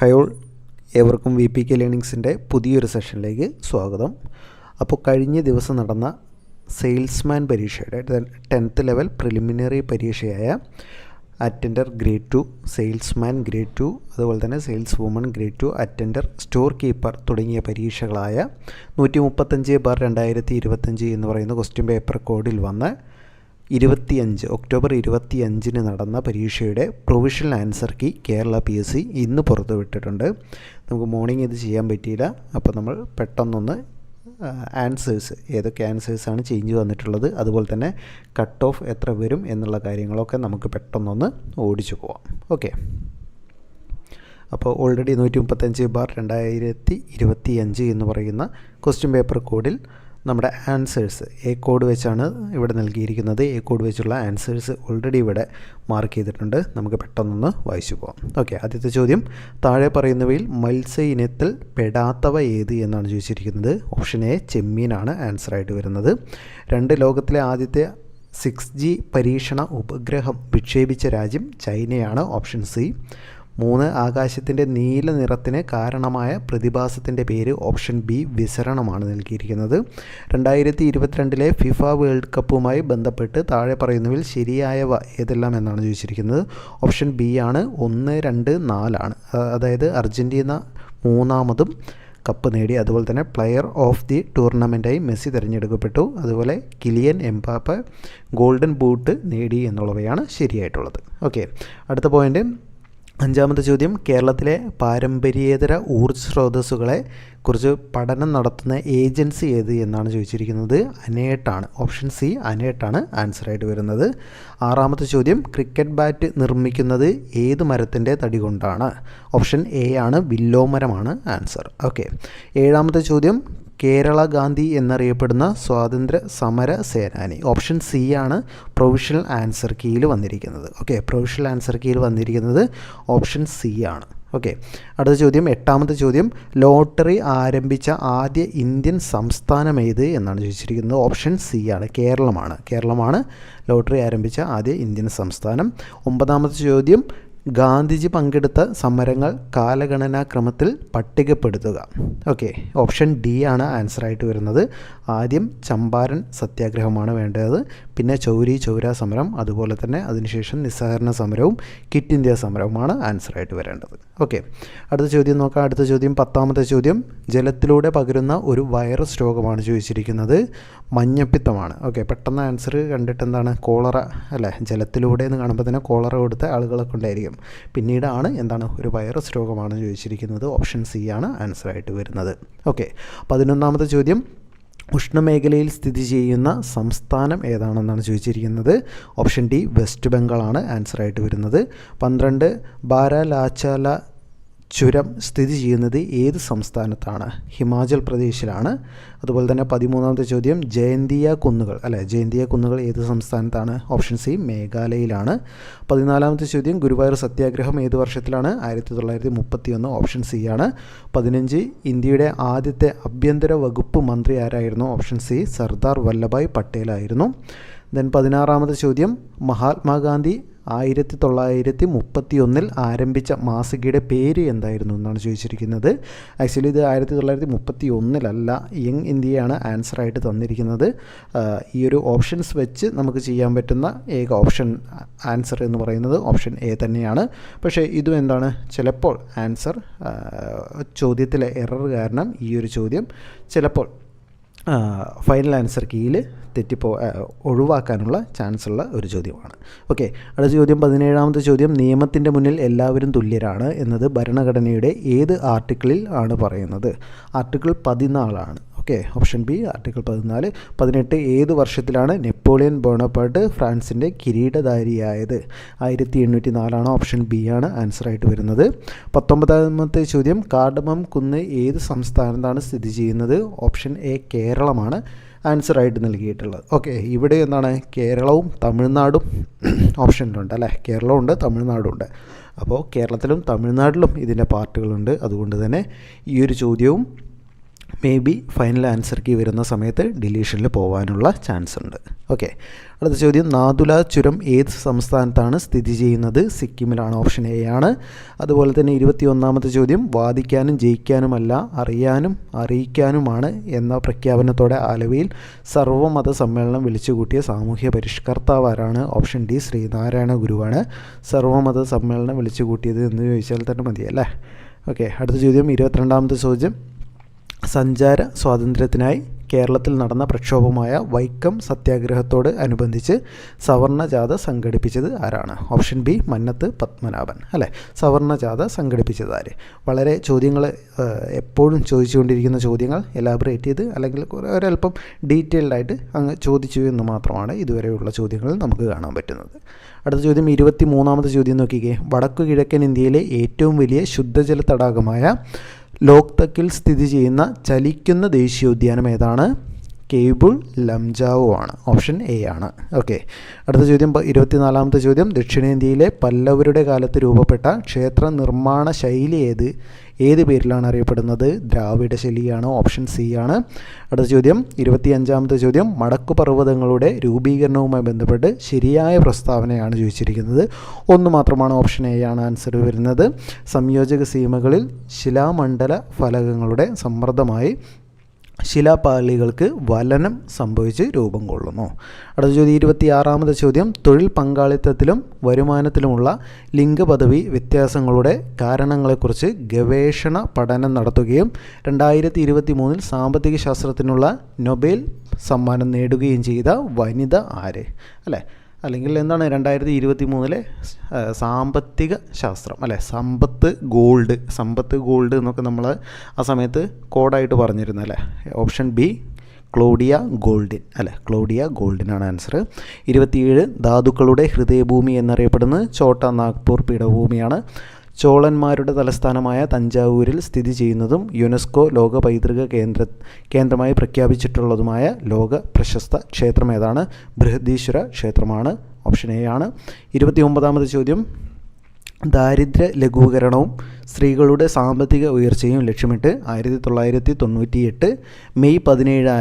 High all ഏവർക്കും V P K ലേണിങ്സിന്റെ പുതിയൊരു സെഷനിലേക്ക് സ്വാഗതം. അപ്പോൾ കഴിഞ്ഞ ദിവസം നടന്ന സെയിൽസ്മാൻ പരീക്ഷയുടെ tenth level preliminary പരീക്ഷയായ attender grade two salesman grade two അതുപോലെ തന്നെ saleswoman grade two attender storekeeper തുടങ്ങിയ പരീക്ഷകളായ നൂറ്റി മുപ്പത്തഞ്ച് ബാർ രണ്ടായിരത്തി ഇരുപത്തഞ്ച് എന്ന് പറയുന്ന ക്വസ്റ്റ്യൻ പേപ്പർ കോഡിൽ വന്ന് ഇരുപത്തിയഞ്ച് ഒക്ടോബർ ഇരുപത്തിയഞ്ചിന് നടന്ന പരീക്ഷയുടെ provisional answer key Kerala P S C ഇന്ന് പുറത്തുവിട്ടിട്ടുണ്ട് നമുക്ക് മോർണിംഗ് ഇത് ചെയ്യാൻ പറ്റിയില്ല. അപ്പോൾ നമ്മൾ പെട്ടെന്നൊന്ന് ആൻസേഴ്സ് ഏതൊക്കെ ആൻസേഴ്സാണ് ചേഞ്ച് വന്നിട്ടുള്ളത് അതുപോലെ തന്നെ കട്ട് ഓഫ് എത്ര വരും എന്നുള്ള കാര്യങ്ങളൊക്കെ നമുക്ക് പെട്ടെന്നൊന്ന് ഓടിച്ചു പോവാം. ഓക്കെ അപ്പോൾ ഓൾറെഡി നൂറ്റി മുപ്പത്തഞ്ച് ബാർ രണ്ടായിരത്തി ഇരുപത്തി അഞ്ച് എന്ന് പറയുന്ന ക്വസ്റ്റ്യൻ പേപ്പർ കോഡിൽ നമ്മുടെ ആൻസേഴ്സ് എ കോഡ് വെച്ചാണ് ഇവിടെ നൽകിയിരിക്കുന്നത്. എ കോഡ് വെച്ചുള്ള ആൻസേഴ്സ് ഓൾറെഡി ഇവിടെ മാർക്ക് ചെയ്തിട്ടുണ്ട്. നമുക്ക് പെട്ടെന്നൊന്ന് വായിച്ചു പോകാം ഓക്കെ ആദ്യത്തെ ചോദ്യം. താഴെ പറയുന്നവയിൽ മത്സ്യ ഇനത്തിൽ പെടാത്തവ ഏത് എന്നാണ് ചോദിച്ചിരിക്കുന്നത്. ഓപ്ഷൻ എ ചെമ്മീനാണ് ആൻസറായിട്ട് വരുന്നത്. രണ്ട് ലോകത്തിലെ ആദ്യത്തെ സിക്സ് ജി പരീക്ഷണ ഉപഗ്രഹം വിക്ഷേപിച്ച രാജ്യം ചൈനയാണ്. ഓപ്ഷൻ സി മൂന്ന് ആകാശത്തിന്റെ നീല നിറത്തിന് കാരണമായ പ്രതിഭാസത്തിന്റെ പേര് ഓപ്ഷൻ ബി വിസരണമാണ് നൽകിയിരിക്കുന്നത്. രണ്ടായിരത്തി ഇരുപത്തിരണ്ടിലെ ഫിഫ വേൾഡ് കപ്പുമായി ബന്ധപ്പെട്ട് താഴെ പറയുന്നവിൽ ശരിയായവ ഏതെല്ലാം എന്നാണ് ചോദിച്ചിരിക്കുന്നത്. ഓപ്ഷൻ ബി ആണ് ഒന്ന് രണ്ട് നാലാണ്. അതായത് അർജന്റീന മൂന്നാമതും കപ്പ് നേടി. അതുപോലെ തന്നെ പ്ലെയർ ഓഫ് ദി ടൂർണമെന്റായി മെസ്സി തിരഞ്ഞെടുക്കപ്പെട്ടു. അതുപോലെ കിലിയൻ എംപാപ്പ ഗോൾഡൻ ബൂട്ട് നേടി എന്നുള്ളവയാണ് ശരിയായിട്ടുള്ളത്. ഓക്കെ അടുത്ത പോയിന്റ്. അഞ്ചാമത്തെ ചോദ്യം കേരളത്തിലെ പാരമ്പര്യേതര ഊർജ സ്രോതസ്സുകളെ കുറിച്ച് പഠനം നടത്തുന്ന ഏജൻസി ഏത് എന്നാണ് ചോദിച്ചിരിക്കുന്നത്? അനേട്ടാണ്. ഓപ്ഷൻ സി അനേട്ടാണ് ആൻസറായിട്ട് വരുന്നത്. ആറാമത്തെ ചോദ്യം ക്രിക്കറ്റ് ബാറ്റ് നിർമ്മിക്കുന്നത് ഏത് മരത്തിന്റെ തടി കൊണ്ടാണ്? ഓപ്ഷൻ എ ആണ് വില്ലോമരമാണ് ആൻസർ. ഓക്കെ. ഏഴാമത്തെ ചോദ്യം കേരള ഗാന്ധി എന്നറിയപ്പെടുന്ന സ്വാതന്ത്ര്യ സമര സേനാനി. ഓപ്ഷൻ സി ആണ് പ്രൊവിഷണൽ ആൻസർ കീയിൽ വന്നിരിക്കുന്നത്. ഓക്കെ പ്രൊവിഷണൽ ആൻസർ കീയിൽ വന്നിരിക്കുന്നത് ഓപ്ഷൻ സി ആണ്. ഓക്കെ അടുത്ത ചോദ്യം എട്ടാമത്തെ ചോദ്യം ലോട്ടറി ആരംഭിച്ച ആദ്യ ഇന്ത്യൻ സംസ്ഥാനം ഏത് എന്നാണ് ചോദിച്ചിരിക്കുന്നത്. ഓപ്ഷൻ സി ആണ് കേരളമാണ്. കേരളമാണ് ലോട്ടറി ആരംഭിച്ച ആദ്യ ഇന്ത്യൻ സംസ്ഥാനം. ഒമ്പതാമത്തെ ചോദ്യം ഗാന്ധിജി പങ്കെടുത്ത സമരങ്ങൾ കാലഗണനാക്രമത്തിൽ പട്ടികപ്പെടുത്തുക. ഓക്കെ ഓപ്ഷൻ ഡി ആണ് ആൻസറായിട്ട് വരുന്നത്. ആദ്യം ചമ്പാരൻ സത്യാഗ്രഹമാണ് വേണ്ടത് പിന്നെ ചൗരി ചൗര സമരം അതുപോലെ തന്നെ അതിനുശേഷം നിസ്സഹകരണ സമരവും കിറ്റ് ഇന്ത്യ സമരവുമാണ് ആൻസറായിട്ട് വരേണ്ടത്. ഓക്കെ അടുത്ത ചോദ്യം നോക്കാം. അടുത്ത ചോദ്യം പത്താമത്തെ ചോദ്യം. ജലത്തിലൂടെ പകരുന്ന ഒരു വൈറസ് രോഗമാണ് ചോദിച്ചിരിക്കുന്നത്. മഞ്ഞപ്പിത്തമാണ്. ഓക്കെ പെട്ടെന്ന് ആൻസർ കണ്ടിട്ട് എന്താണ്? കോളറ അല്ലേ? ജലത്തിലൂടെ എന്ന് കാണുമ്പോൾ തന്നെ കോളറ കൊടുത്ത ആളുകളൊക്കെ ഉണ്ടായിരിക്കും. പിന്നീടാണ് എന്താണ്? ഒരു വൈറസ് രോഗമാണ് ചോദിച്ചിരിക്കുന്നത്. ഓപ്ഷൻ സി ആണ് ആൻസറായിട്ട് വരുന്നത്. ഓക്കെ പതിനൊന്നാമത്തെ ചോദ്യം. ഉഷ്ണമേഖലയിൽ സ്ഥിതി ചെയ്യുന്ന സംസ്ഥാനം ഏതാണെന്നാണ് ചോദിച്ചിരിക്കുന്നത്? ഓപ്ഷൻ ഡി വെസ്റ്റ് ബംഗാളാണ് ആൻസറായിട്ട് വരുന്നത്. പന്ത്രണ്ട് ബാരാലാച്ചാല ചുരം സ്ഥിതി ചെയ്യുന്നത് ഏത് സംസ്ഥാനത്താണ്? ഹിമാചൽ പ്രദേശിലാണ്. അതുപോലെ തന്നെ പതിമൂന്നാമത്തെ ചോദ്യം ജയന്തിയ കുന്നുകൾ. അല്ലെ ജയന്തിയ കുന്നുകൾ ഏത് സംസ്ഥാനത്താണ്? ഓപ്ഷൻ സി മേഘാലയയിലാണ്. പതിനാലാമത്തെ ചോദ്യം ഗുരുവായൂർ സത്യാഗ്രഹം ഏത് വർഷത്തിലാണ്? ആയിരത്തി തൊള്ളായിരത്തി മുപ്പത്തി ഒന്ന് ഓപ്ഷൻ സി ആണ്. പതിനഞ്ച് ഇന്ത്യയുടെ ആദ്യത്തെ ആഭ്യന്തര വകുപ്പ് മന്ത്രി ആരായിരുന്നു? ഓപ്ഷൻ സി സർദാർ വല്ലഭായ് പട്ടേലായിരുന്നു. ദെൻ പതിനാറാമത്തെ ചോദ്യം മഹാത്മാഗാന്ധി ആയിരത്തി തൊള്ളായിരത്തി മുപ്പത്തി ഒന്നിൽ ആരംഭിച്ച മാസികയുടെ പേര് എന്തായിരുന്നു എന്നാണ് ചോദിച്ചിരിക്കുന്നത്. ആക്ച്വലി ഇത് ആയിരത്തി തൊള്ളായിരത്തി മുപ്പത്തി ഒന്നിലല്ല യങ് ഇന്ത്യയാണ് ആൻസറായിട്ട് തന്നിരിക്കുന്നത് ഈ ഒരു ഓപ്ഷൻസ് വെച്ച് നമുക്ക് ചെയ്യാൻ പറ്റുന്ന ഏക ഓപ്ഷൻ ആൻസർ എന്ന് പറയുന്നത് ഓപ്ഷൻ എ തന്നെയാണ്. പക്ഷേ ഇതും എന്താണ്? ചിലപ്പോൾ ആൻസർ ചോദ്യത്തിലെ എറർ കാരണം ഈ ഒരു ചോദ്യം ചിലപ്പോൾ ഫൈനൽ ആൻസർ കീയിൽ തെറ്റിപ്പോ ഒഴിവാക്കാനുള്ള ചാൻസ് ഉള്ള ഒരു ചോദ്യമാണ്. ഓക്കെ അടുത്ത ചോദ്യം പതിനേഴാമത്തെ ചോദ്യം നിയമത്തിന്റെ മുന്നിൽ എല്ലാവരും തുല്യരാണ് എന്നത് ഭരണഘടനയുടെ ഏത് ആർട്ടിക്കിളിൽ ആണ് പറയുന്നത്? ആർട്ടിക്കിൾ പതിനാലാണ്. ഓക്കെ ഓപ്ഷൻ ബി ആർട്ടിക്കിൾ പതിനാല്. പതിനെട്ട് ഏത് വർഷത്തിലാണ് നെപ്പോളിയൻ ബോണപ്പാട്ട് ഫ്രാൻസിന്റെ കിരീടധാരിയായത്? ആയിരത്തി എണ്ണൂറ്റി നാലാണ് ഓപ്ഷൻ ബി ആണ് ആൻസറായിട്ട് വരുന്നത്. പത്തൊമ്പതാമത്തെ ചോദ്യം കാർഡമം കുന്ന് ഏത് സംസ്ഥാനത്താണ് സ്ഥിതി ചെയ്യുന്നത്? ഓപ്ഷൻ എ കേരളമാണ് ആൻസറായിട്ട് നൽകിയിട്ടുള്ളത്. ഓക്കെ ഇവിടെ എന്താണ്? കേരളവും തമിഴ്നാടും ഓപ്ഷനിലുണ്ട് അല്ലേ? കേരളമുണ്ട് തമിഴ്നാടും ഉണ്ട് അപ്പോൾ കേരളത്തിലും തമിഴ്നാട്ടിലും ഇതിന്റെ പാർട്ടുകളുണ്ട്. അതുകൊണ്ട് തന്നെ ഈ ഒരു ചോദ്യവും may be final answer key വരുന്ന സമയത്ത് ഡിലീഷനിൽ പോകാനുള്ള ചാൻസ് ഉണ്ട്. ഓക്കെ അടുത്ത ചോദ്യം നാദുല ചുരം ഏത് സംസ്ഥാനത്താണ് സ്ഥിതി ചെയ്യുന്നത്? സിക്കിമിലാണ് ഓപ്ഷൻ എ ആണ്. അതുപോലെ തന്നെ ഇരുപത്തി ഒന്നാമത്തെ ചോദ്യം വാദിക്കാനും ജയിക്കാനുമല്ല അറിയാനും അറിയിക്കാനുമാണ് എന്ന പ്രഖ്യാപനത്തോടെ ആലുവയിൽ സർവമത സമ്മേളനം വിളിച്ചുകൂട്ടിയ സാമൂഹ്യ പരിഷ്കർത്താവ് ആരാണ്? ഓപ്ഷൻ ഡി ശ്രീനാരായണ ഗുരുവാണ്. സർവമത സമ്മേളനം വിളിച്ചുകൂട്ടിയത് എന്ന് ചോദിച്ചാൽ തന്നെ മതിയല്ലേ? ഓക്കെ അടുത്ത ചോദ്യം ഇരുപത്തിരണ്ടാമത്തെ ചോദ്യം. സഞ്ചാര സ്വാതന്ത്ര്യത്തിനായി കേരളത്തിൽ നടന്ന പ്രക്ഷോഭമായ വൈക്കം സത്യാഗ്രഹത്തോട് അനുബന്ധിച്ച് സവർണജാഥ സംഘടിപ്പിച്ചത് ആരാണ്? Option B Mannathu Padmanabhan. അല്ലേ? സവർണജാഥ സംഘടിപ്പിച്ചത് ആര്? വളരെ ചോദ്യങ്ങൾ എപ്പോഴും ചോദിച്ചുകൊണ്ടിരിക്കുന്ന ചോദ്യങ്ങൾ എലാബറേറ്റ് ചെയ്ത് അല്ലെങ്കിൽ ഒരല്പം ഡീറ്റെയിൽഡ് ആയിട്ട് അങ്ങ് ചോദിച്ചു എന്ന് മാത്രമാണ് ഇതുവരെയുള്ള ചോദ്യങ്ങൾ നമുക്ക് കാണാൻ പറ്റുന്നത്. അടുത്ത ചോദ്യം ഇരുപത്തി മൂന്നാമത്തെ ചോദ്യം നോക്കിക്കേ. വടക്കു കിഴക്കൻ ഇന്ത്യയിലെ ഏറ്റവും വലിയ ശുദ്ധജല തടാകമായ ലോക്തക്കിൽ സ്ഥിതി ചെയ്യുന്ന ചലിക്കുന്ന ദേശീയോദ്യാനം ഏതാണ്? കേബിൾ ലംജാവോ ആണ്. ഓപ്ഷൻ എ ആണ്. ഓക്കെ. അടുത്ത ചോദ്യം ഇരുപത്തിനാലാമത്തെ ചോദ്യം. ദക്ഷിണേന്ത്യയിലെ പല്ലവരുടെ കാലത്ത് രൂപപ്പെട്ട ക്ഷേത്ര നിർമ്മാണ ശൈലി ഏത്? ഏത് പേരിലാണ് അറിയപ്പെടുന്നത്? ദ്രാവിഡ ശൈലിയാണ്. ഓപ്ഷൻ സി ആണ്. അടുത്ത ചോദ്യം. ഇരുപത്തിയഞ്ചാമത്തെ ചോദ്യം. മടക്കു പർവതങ്ങളുടെ രൂപീകരണവുമായി ബന്ധപ്പെട്ട് ശരിയായ പ്രസ്താവനയാണ് ചോദിച്ചിരിക്കുന്നത്. ഒന്ന് മാത്രമാണ് ഓപ്ഷൻ എ ആണ് ആൻസർ വരുന്നത്. സംയോജക സീമകളിൽ ശിലാമണ്ഡല ഫലകങ്ങളുടെ സമ്മർദ്ദമായി ശിലാപാളികൾക്ക് വലനം സംഭവിച്ച് രൂപം കൊള്ളുന്നു. അടുത്ത ചോദ്യം ഇരുപത്തിയാറാമത്തെ ചോദ്യം. തൊഴിൽ പങ്കാളിത്തത്തിലും വരുമാനത്തിലുമുള്ള ലിംഗപദവി വ്യത്യാസങ്ങളുടെ കാരണങ്ങളെക്കുറിച്ച് ഗവേഷണ പഠനം നടത്തുകയും രണ്ടായിരത്തി ഇരുപത്തി മൂന്നിൽ സാമ്പത്തിക ശാസ്ത്രത്തിനുള്ള നൊബേൽ സമ്മാനം നേടുകയും ചെയ്ത വനിത ആര്? അല്ലേ? അല്ലെങ്കിൽ എന്താണ് രണ്ടായിരത്തി ഇരുപത്തി മൂന്നിലെ സാമ്പത്തിക ശാസ്ത്രം അല്ലേ? സമ്പത്ത് ഗോൾഡ് സമ്പത്ത് ഗോൾഡ് എന്നൊക്കെ നമ്മൾ ആ സമയത്ത് കോഡായിട്ട് പറഞ്ഞിരുന്നു അല്ലേ? ഓപ്ഷൻ ബി ക്ലോഡിയ ഗോൾഡിൻ അല്ലെ? ക്ലോഡിയ ഗോൾഡിനാണ് ആൻസർ. ഇരുപത്തിയേഴ് ധാതുക്കളുടെ ഹൃദയഭൂമി എന്നറിയപ്പെടുന്നത് ചോട്ട നാഗ്പൂർ പീഠഭൂമിയാണ്. ചോളന്മാരുടെ തലസ്ഥാനമായ തഞ്ചാവൂരിൽ സ്ഥിതി ചെയ്യുന്നതും യുനെസ്കോ ലോക പൈതൃക കേന്ദ്ര കേന്ദ്രമായി പ്രഖ്യാപിച്ചിട്ടുള്ളതുമായ ലോക പ്രശസ്ത ക്ഷേത്രം ഏതാണ്? ബൃഹദീശ്വര ക്ഷേത്രമാണ്. ഓപ്ഷൻ എ ആണ്. ഇരുപത്തി ഒമ്പതാമത് ചോദ്യം. ദാരിദ്ര്യ ലഘൂകരണവും സ്ത്രീകളുടെ സാമ്പത്തിക ഉയർച്ചയും ലക്ഷ്യമിട്ട് ആയിരത്തി തൊള്ളായിരത്തി തൊണ്ണൂറ്റി എട്ട് മെയ് പതിനേഴ്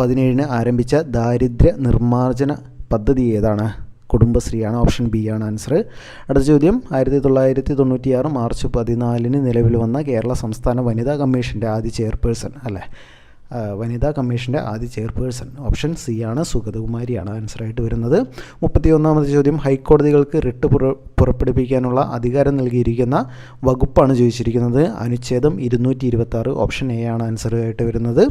പതിനേഴിന് ആരംഭിച്ച ദാരിദ്ര്യ നിർമ്മാർജന പദ്ധതി ഏതാണ്? കുടുംബശ്രീയാണ് ഓപ്ഷൻ ബി ആണ് ആൻസർ അടുത്ത ചോദ്യം ആയിരത്തി തൊള്ളായിരത്തി തൊണ്ണൂറ്റിയാറ് മാർച്ച് പതിനാലിന് നിലവിൽ വന്ന കേരള സംസ്ഥാന വനിതാ കമ്മീഷന്റെ ആദ്യ ചെയർപേഴ്സൺ അല്ലേ? വനിതാ കമ്മീഷന്റെ ആദ്യ ചെയർപേഴ്സൺ ഓപ്ഷൻ സി ആണ് സുഗതകുമാരിയാണ് ആൻസറായിട്ട് വരുന്നത്. മുപ്പത്തിയൊന്നാമത് ചോദ്യം ഹൈക്കോടതികൾക്ക് റിട്ട് പുറ പുറപ്പെടുവിക്കാനുള്ള അധികാരം നൽകിയിരിക്കുന്ന വകുപ്പാണ് ചോദിച്ചിരിക്കുന്നത്. അനുച്ഛേദം ഇരുന്നൂറ്റി ഇരുപത്തി ഓപ്ഷൻ എ ആണ് ആൻസറായിട്ട് വരുന്നത്.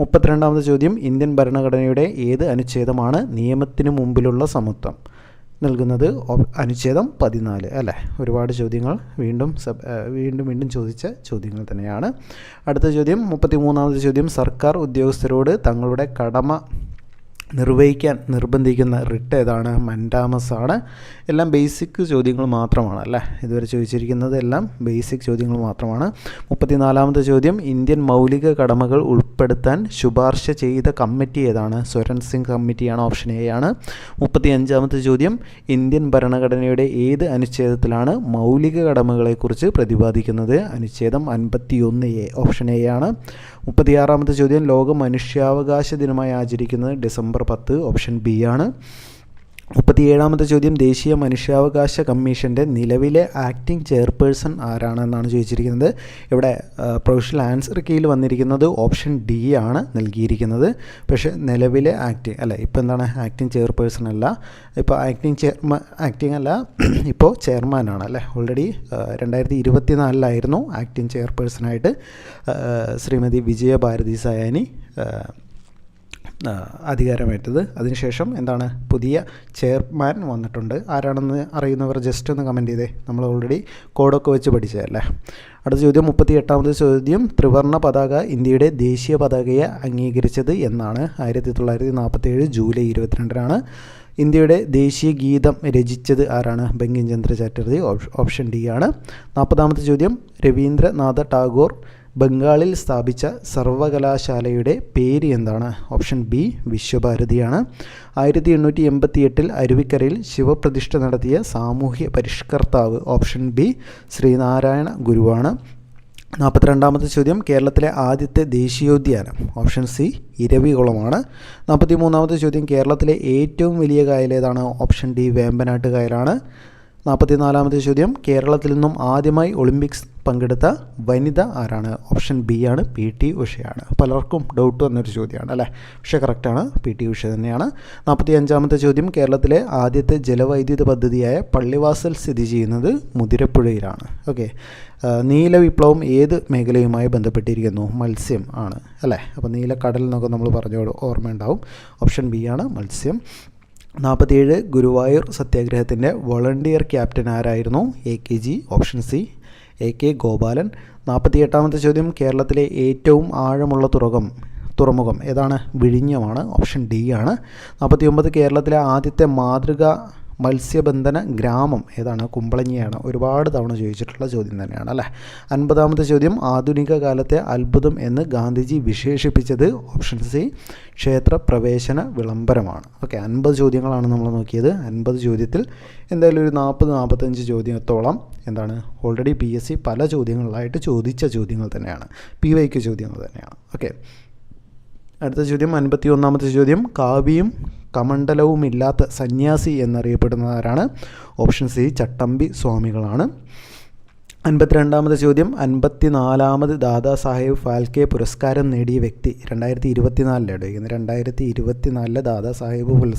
മുപ്പത്തിരണ്ടാമത് ചോദ്യം ഇന്ത്യൻ ഭരണഘടനയുടെ ഏത് അനുച്ഛേദമാണ് നിയമത്തിന് മുമ്പിലുള്ള സമത്വം? നൽകുന്നത് അനുച്ഛേദം പതിനാല് അല്ലേ? ഒരുപാട് ചോദ്യങ്ങൾ വീണ്ടും വീണ്ടും വീണ്ടും ചോദിച്ച ചോദ്യങ്ങൾ തന്നെയാണ്. അടുത്ത ചോദ്യം മുപ്പത്തി മൂന്നാമത്തെ ചോദ്യം സർക്കാർ ഉദ്യോഗസ്ഥരോട് തങ്ങളുടെ കടമ നിർവഹിക്കാൻ നിർബന്ധിക്കുന്ന റിട്ട് ഏതാണ്? മൻഡാമസ് ആണ്. എല്ലാം ബേസിക് ചോദ്യങ്ങൾ മാത്രമാണ് അല്ലേ? ഇതുവരെ ചോദിച്ചിരിക്കുന്നത് എല്ലാം ബേസിക് ചോദ്യങ്ങൾ മാത്രമാണ്. മുപ്പത്തിനാലാമത്തെ ചോദ്യം ഇന്ത്യൻ മൗലിക കടമകൾ ഉൾപ്പെടുത്താൻ ശുപാർശ ചെയ്ത കമ്മിറ്റി ഏതാണ്? സ്വരൺ സിംഗ് കമ്മിറ്റിയാണ് ഓപ്ഷൻ എ ആണ്. മുപ്പത്തി അഞ്ചാമത്തെ ചോദ്യം ഇന്ത്യൻ ഭരണഘടനയുടെ ഏത് അനുച്ഛേദത്തിലാണ് മൗലിക കടമകളെക്കുറിച്ച് പ്രതിപാദിക്കുന്നത്? അനുച്ഛേദം അൻപത്തിയൊന്ന് എ ഓപ്ഷൻ എ ആണ്. മുപ്പത്തിയാറാമത്തെ ചോദ്യം ലോക മനുഷ്യാവകാശ ദിനമായി ആചരിക്കുന്നത് ഡിസംബർ പത്ത് ഓപ്ഷൻ ബി ആണ്. മുപ്പത്തിയേഴാമത്തെ ചോദ്യം ദേശീയ മനുഷ്യാവകാശ കമ്മീഷന്റെ നിലവിലെ ആക്ടിംഗ് ചെയർപേഴ്സൺ ആരാണെന്നാണ് ചോദിച്ചിരിക്കുന്നത്. ഇവിടെ പ്രൊഫഷണൽ ആൻസർ കീയിൽ വന്നിരിക്കുന്നത് ഓപ്ഷൻ ഡി ആണ് നൽകിയിരിക്കുന്നത്. പക്ഷേ നിലവിലെ ആക്ടിങ് അല്ല ഇപ്പോൾ എന്താണ്? ആക്ടിംഗ് ചെയർപേഴ്സൺ അല്ല. ഇപ്പോൾ ആക്ടിംഗ് ചെയർമാൻ ആക്ടിംഗ് അല്ല ഇപ്പോൾ ചെയർമാനാണ് അല്ലേ? ഓൾറെഡി രണ്ടായിരത്തി ഇരുപത്തി നാലിലായിരുന്നു ആക്ടിംഗ് ചെയർപേഴ്സണായിട്ട് ശ്രീമതി വിജയഭാരതി സയാനി അധികാരമേറ്റത്. അതിനുശേഷം എന്താണ്? പുതിയ ചെയർമാൻ വന്നിട്ടുണ്ട്. ആരാണെന്ന് അറിയുന്നവർ ജസ്റ്റ് ഒന്ന് കമന്റ് ചെയ്തേ. നമ്മൾ ഓൾറെഡി കോഡൊക്കെ വെച്ച് പഠിച്ചതല്ലേ? അടുത്ത ചോദ്യം മുപ്പത്തി എട്ടാമത്തെ ചോദ്യം. ത്രിവർണ പതാക ഇന്ത്യയുടെ ദേശീയ പതാകയെ അംഗീകരിച്ചത് എന്നാണ്. ആയിരത്തി തൊള്ളായിരത്തി നാൽപ്പത്തേഴ് ജൂലൈ ഇരുപത്തിരണ്ടിനാണ്. ഇന്ത്യയുടെ ദേശീയ ഗീതം രചിച്ചത് ആരാണ്? ബങ്കിം ചന്ദ്ര ചാറ്റർജി ഓപ്ഷൻ ഡി ആണ്. നാൽപ്പതാമത്തെ ചോദ്യം രവീന്ദ്രനാഥ ടാഗോർ ബംഗാളിൽ സ്ഥാപിച്ച സർവകലാശാലയുടെ പേര് എന്താണ്? ഓപ്ഷൻ ബി വിശ്വഭാരതിയാണ്. ആയിരത്തി എണ്ണൂറ്റി എൺപത്തി എട്ടിൽ അരുവിക്കരയിൽ ശിവപ്രതിഷ്ഠ നടത്തിയ സാമൂഹ്യ പരിഷ്കർത്താവ് ഓപ്ഷൻ ബി ശ്രീനാരായണ ഗുരുവാണ്. നാൽപ്പത്തിരണ്ടാമത്തെ ചോദ്യം കേരളത്തിലെ ആദ്യത്തെ ദേശീയോദ്യാനം? ഓപ്ഷൻ സി ഇരവികുളമാണ്. നാൽപ്പത്തി മൂന്നാമത്തെ ചോദ്യം കേരളത്തിലെ ഏറ്റവും വലിയ കായൽ ഏതാണ്? ഓപ്ഷൻ ഡി വേമ്പനാട്ട് കായലാണ് നാൽപ്പത്തിനാലാമത്തെ ചോദ്യം. കേരളത്തിൽ നിന്നും ആദ്യമായി ഒളിമ്പിക്സ് പങ്കെടുത്ത വനിത ആരാണ്? ഓപ്ഷൻ ബി ആണ് പി ടി ഉഷയാണ്. പലർക്കും ഡൗട്ട് വന്നൊരു ചോദ്യമാണ് അല്ലേ? പക്ഷേ കറക്റ്റാണ് പി ടി ഉഷ തന്നെയാണ്. നാൽപ്പത്തി അഞ്ചാമത്തെ ചോദ്യം. കേരളത്തിലെ ആദ്യത്തെ ജലവൈദ്യുത പദ്ധതിയായ പള്ളിവാസൽ സ്ഥിതി ചെയ്യുന്നത് മുതിരപ്പുഴയിലാണ്. ഓക്കെ നീല വിപ്ലവം ഏത് മേഖലയുമായി ബന്ധപ്പെട്ടിരിക്കുന്നു? മത്സ്യം ആണ് അല്ലേ? അപ്പോൾ നീല കടൽ എന്നൊക്കെ നമ്മൾ പറഞ്ഞു ഓർമ്മയുണ്ടാവും. ഓപ്ഷൻ ബി ആണ് മത്സ്യം. നാൽപ്പത്തിയേഴ് ഗുരുവായൂർ സത്യാഗ്രഹത്തിന്റെ വോളണ്ടിയർ ക്യാപ്റ്റൻ ആരായിരുന്നു? A K G option C A K Gopalan. നാൽപ്പത്തിയെട്ടാമത്തെ ചോദ്യം കേരളത്തിലെ ഏറ്റവും ആഴമുള്ള തുറകം തുറമുഖം ഏതാണ്? വിഴിഞ്ഞമാണ് ഓപ്ഷൻ ഡി ആണ്. നാൽപ്പത്തി ഒമ്പത് കേരളത്തിലെ ആദ്യത്തെ മാതൃക മത്സ്യബന്ധന ഗ്രാമം ഏതാണ്? കുമ്പളങ്ങിയാണ്. ഒരുപാട് തവണ ചോദിച്ചിട്ടുള്ള ചോദ്യം തന്നെയാണ് അല്ലേ? അൻപതാമത്തെ ചോദ്യം ആധുനിക കാലത്തെ അത്ഭുതം എന്ന് ഗാന്ധിജി വിശേഷിപ്പിച്ചത് ഓപ്ഷൻ സി ക്ഷേത്ര പ്രവേശന വിളംബരമാണ്. ഓക്കെ അൻപത് ചോദ്യങ്ങളാണ് നമ്മൾ നോക്കിയത്. അൻപത് ചോദ്യത്തിൽ എന്തായാലും ഒരു നാൽപ്പത് നാൽപ്പത്തഞ്ച് ചോദ്യത്തോളം എന്താണ്? ഓൾറെഡി പി എസ് സി പല ചോദ്യങ്ങളിലായിട്ട് ചോദിച്ച ചോദ്യങ്ങൾ തന്നെയാണ്. പി വൈക്ക് ചോദ്യങ്ങൾ തന്നെയാണ്. ഓക്കെ അടുത്ത ചോദ്യം അൻപത്തി ഒന്നാമത്തെ ചോദ്യം. കാവ്യം കമണ്ഡലവുമില്ലാത്ത സന്യാസി എന്നറിയപ്പെടുന്നവരാണ്. ഓപ്ഷൻ സി ചട്ടമ്പി സ്വാമികളാണ്. അൻപത്തിരണ്ടാമത് ചോദ്യം അൻപത്തിനാലാമത് ദാദാ സാഹേബ് ഫാൽക്കെ പുരസ്കാരം നേടിയ വ്യക്തി രണ്ടായിരത്തി ഇരുപത്തിനാലിലെ ചോദിക്കുന്നത് രണ്ടായിരത്തി ഇരുപത്തിനാലിലെ ദാദാ സാഹേബ്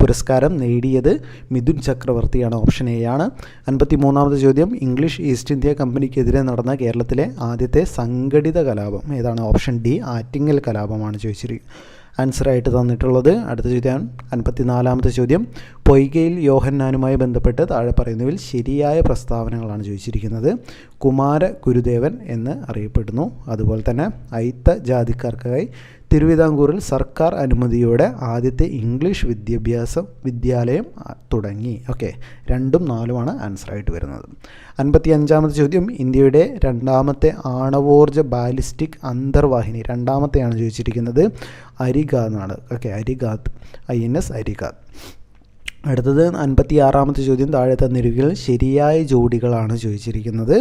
പുരസ്കാരം നേടിയത് മിഥുൻ ചക്രവർത്തിയാണ്. ഓപ്ഷൻ എ ആണ്. അൻപത്തി മൂന്നാമത് ചോദ്യം ഇംഗ്ലീഷ് ഈസ്റ്റ് ഇന്ത്യ കമ്പനിക്കെതിരെ നടന്ന കേരളത്തിലെ ആദ്യത്തെ സംഘടിത കലാപം ഏതാണ്? ഓപ്ഷൻ ഡി ആറ്റിങ്ങൽ കലാപമാണ് ചോദിച്ചിരിക്കുന്നത് ആൻസറായിട്ട് തന്നിട്ടുള്ളത്. അടുത്ത ചോദ്യം അൻപത്തിനാലാമത്തെ ചോദ്യം. പൊയ്കയിൽ യോഹന്നാനുമായി ബന്ധപ്പെട്ട് താഴെ പറയുന്നതിൽ ശരിയായ പ്രസ്താവനകളാണ് ചോദിച്ചിരിക്കുന്നത്. കുമാര ഗുരുദേവൻ എന്ന് അറിയപ്പെടുന്നു. അതുപോലെ തന്നെ അയിത്ത ജാതിക്കാർക്കായി തിരുവിതാംകൂറിൽ സർക്കാർ അനുമതിയോടെ ആദ്യത്തെ ഇംഗ്ലീഷ് വിദ്യാഭ്യാസ വിദ്യാലയം തുടങ്ങി. ഓക്കെ. രണ്ടും നാലുമാണ് ആൻസറായിട്ട് വരുന്നത്. അൻപത്തി അഞ്ചാമത്തെ ചോദ്യം ഇന്ത്യയുടെ രണ്ടാമത്തെ ആണവോർജ ബാലിസ്റ്റിക് അന്തർവാഹിനി. രണ്ടാമത്തെയാണ് ചോദിച്ചിരിക്കുന്നത് അരിഗാദ് എന്നാണ്. Okay Arighaat I N S Arighaat. അടുത്തത് അൻപത്തി ആറാമത്തെ ചോദ്യം താഴെ തന്നിരിക്കൽ ശരിയായ ജോഡികളാണ് ചോദിച്ചിരിക്കുന്നത്.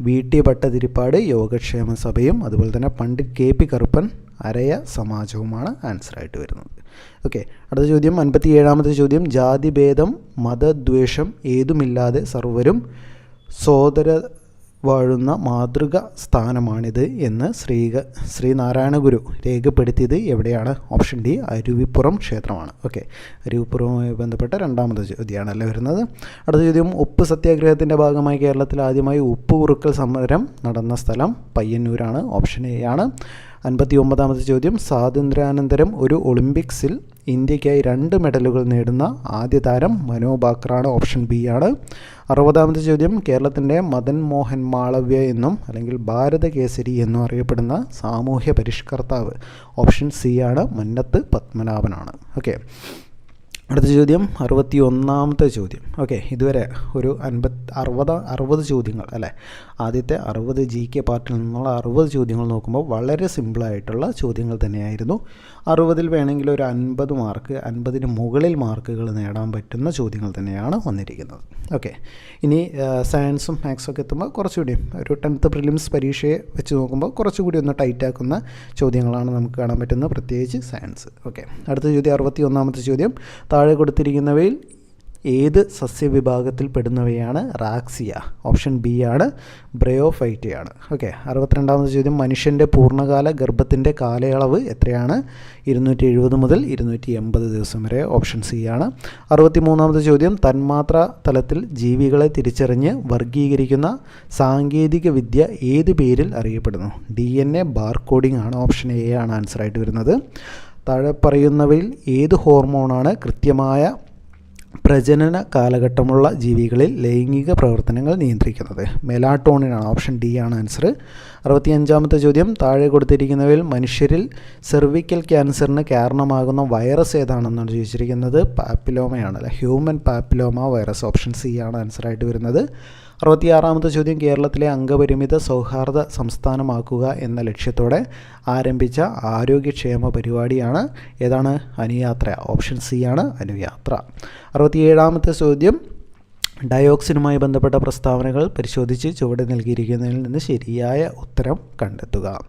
വി ടി ഭട്ടതിരിപ്പാട് യോഗക്ഷേമ സഭയും അതുപോലെ തന്നെ പണ്ഡിറ്റ് കെ പി കറുപ്പൻ അരയ സമാജവുമാണ് ആൻസറായിട്ട് വരുന്നത്. ഓക്കെ അടുത്ത ചോദ്യം അൻപത്തി ഏഴാമത്തെ ചോദ്യം ജാതിഭേദം മതദ്വേഷം ഏതുമില്ലാതെ സർവരും സോദര വാഴുന്ന മാതൃക സ്ഥാനമാണിത് എന്ന് ശ്രീക ശ്രീനാരായണ ഗുരു രേഖപ്പെടുത്തിയത് എവിടെയാണ്? ഓപ്ഷൻ ഡി അരുവിപ്പുറം ക്ഷേത്രമാണ്. ഓക്കെ. അരുവിപ്പുറവുമായി ബന്ധപ്പെട്ട രണ്ടാമത്തെ ചോദ്യമാണ് അല്ലേ വരുന്നത്. അടുത്ത ചോദ്യം ഉപ്പ് സത്യാഗ്രഹത്തിന്റെ ഭാഗമായി കേരളത്തിൽ ആദ്യമായി ഉപ്പ് കുറുക്കൽ സമരം നടന്ന സ്ഥലം പയ്യന്നൂരാണ്. ഓപ്ഷൻ എ ആണ്. അൻപത്തി ഒമ്പതാമത്തെ ചോദ്യം. സ്വാതന്ത്ര്യാനന്തരം ഒരു ഒളിമ്പിക്സിൽ ഇന്ത്യക്കായി രണ്ട് മെഡലുകൾ നേടുന്ന ആദ്യ താരം മനോബാക്രാണ് ഓപ്ഷൻ ബി ആണ്. അറുപതാമത്തെ ചോദ്യം. കേരളത്തിന്റെ മദൻ മോഹൻ മാളവ്യ എന്നും അല്ലെങ്കിൽ ഭാരത കേസരി എന്നും അറിയപ്പെടുന്ന സാമൂഹ്യ പരിഷ്കർത്താവ് ഓപ്ഷൻ സി ആണ്. മന്നത്ത് പത്മനാഭനാണ്. ഓക്കെ. അടുത്ത ചോദ്യം അറുപത്തി ഒന്നാമത്തെ ചോദ്യം. ഓക്കെ ഇതുവരെ ഒരു അൻപത് അറുപത് അറുപത് ചോദ്യങ്ങൾ അല്ലേ? ആദ്യത്തെ അറുപത് ജി കെ പാർട്ടിൽ നിന്നുള്ള അറുപത് ചോദ്യങ്ങൾ നോക്കുമ്പോൾ വളരെ സിമ്പിളായിട്ടുള്ള ചോദ്യങ്ങൾ തന്നെയായിരുന്നു. അറുപതിൽ വേണമെങ്കിൽ ഒരു അൻപത് മാർക്ക് അൻപതിന് മുകളിൽ മാർക്കുകൾ നേടാൻ പറ്റുന്ന ചോദ്യങ്ങൾ തന്നെയാണ് വന്നിരിക്കുന്നത്. ഓക്കെ. ഇനി സയൻസും മാത്സും ഒക്കെ എത്തുമ്പോൾ കുറച്ചുകൂടി ഒരു ടെൻത്ത് പ്രിലിംസ് പരീക്ഷയെ വെച്ച് നോക്കുമ്പോൾ കുറച്ചുകൂടി ഒന്ന് ടൈറ്റാക്കുന്ന ചോദ്യങ്ങളാണ് നമുക്ക് കാണാൻ പറ്റുന്നത്. പ്രത്യേകിച്ച് സയൻസ്. ഓക്കെ. അടുത്ത ചോദ്യം അറുപത്തി ഒന്നാമത്തെ ചോദ്യം. താഴെ കൊടുത്തിരിക്കുന്നവയിൽ ഏത് സസ്യവിഭാഗത്തിൽ പെടുന്നവയാണ് റാക്സിയ? ഓപ്ഷൻ ബി ആണ് ബ്രയോഫൈറ്റയാണ്. ഓക്കെ അറുപത്തിരണ്ടാമത്തെ ചോദ്യം. മനുഷ്യന്റെ പൂർണകാല ഗർഭത്തിന്റെ കാലയളവ് എത്രയാണ്? ഇരുന്നൂറ്റി എഴുപത് മുതൽ ഇരുന്നൂറ്റി എൺപത് ദിവസം വരെ. ഓപ്ഷൻ സി ആണ്. അറുപത്തി മൂന്നാമത്തെ ചോദ്യം. തന്മാത്ര തലത്തിൽ ജീവികളെ തിരിച്ചറിഞ്ഞ് വർഗീകരിക്കുന്ന സാങ്കേതിക വിദ്യ ഏത് പേരിൽ അറിയപ്പെടുന്നു? ഡി എൻ എ ബാർകോഡിംഗ് ആണ് ഓപ്ഷൻ എ ആണ് ആൻസറായിട്ട് വരുന്നത്. താഴെ പറയുന്നവയിൽ ഏത് ഹോർമോണാണ് കൃത്യമായ പ്രജനന കാലഘട്ടമുള്ള ജീവികളിൽ ലൈംഗിക പ്രവർത്തനങ്ങൾ നിയന്ത്രിക്കുന്നത്. മെലാട്ടോണിനാണ് ഓപ്ഷൻ ഡി ആണ് ആൻസർ. അറുപത്തിയഞ്ചാമത്തെ ചോദ്യം താഴെ കൊടുത്തിരിക്കുന്നവയിൽ മനുഷ്യരിൽ സെർവിക്കൽ ക്യാൻസറിന് കാരണമാകുന്ന വൈറസ് ഏതാണെന്നാണ് ചോദിച്ചിരിക്കുന്നത്? പാപ്പിലോമയാണ് അല്ലെ? Human papilloma virus option C ആണ് ആൻസറായിട്ട് വരുന്നത്. അറുപത്തിയാറാമത്തെ ചോദ്യം കേരളത്തിലെ അംഗപരിമിത സൗഹാർദ്ദ സംസ്ഥാനമാക്കുക എന്ന ലക്ഷ്യത്തോടെ ആരംഭിച്ച ആരോഗ്യക്ഷേമ പരിപാടിയാണ്. ഏതാണ്? അനുയാത്ര. ഓപ്ഷൻ സി ആണ് അനുയാത്ര. അറുപത്തിയേഴാമത്തെ ചോദ്യം. ഡയോക്സിനുമായി ബന്ധപ്പെട്ട പ്രസ്താവനകൾ പരിശോധിച്ച് ചുവടെ നൽകിയിരിക്കുന്നതിൽ നിന്ന് ശരിയായ ഉത്തരം കണ്ടെത്തുക.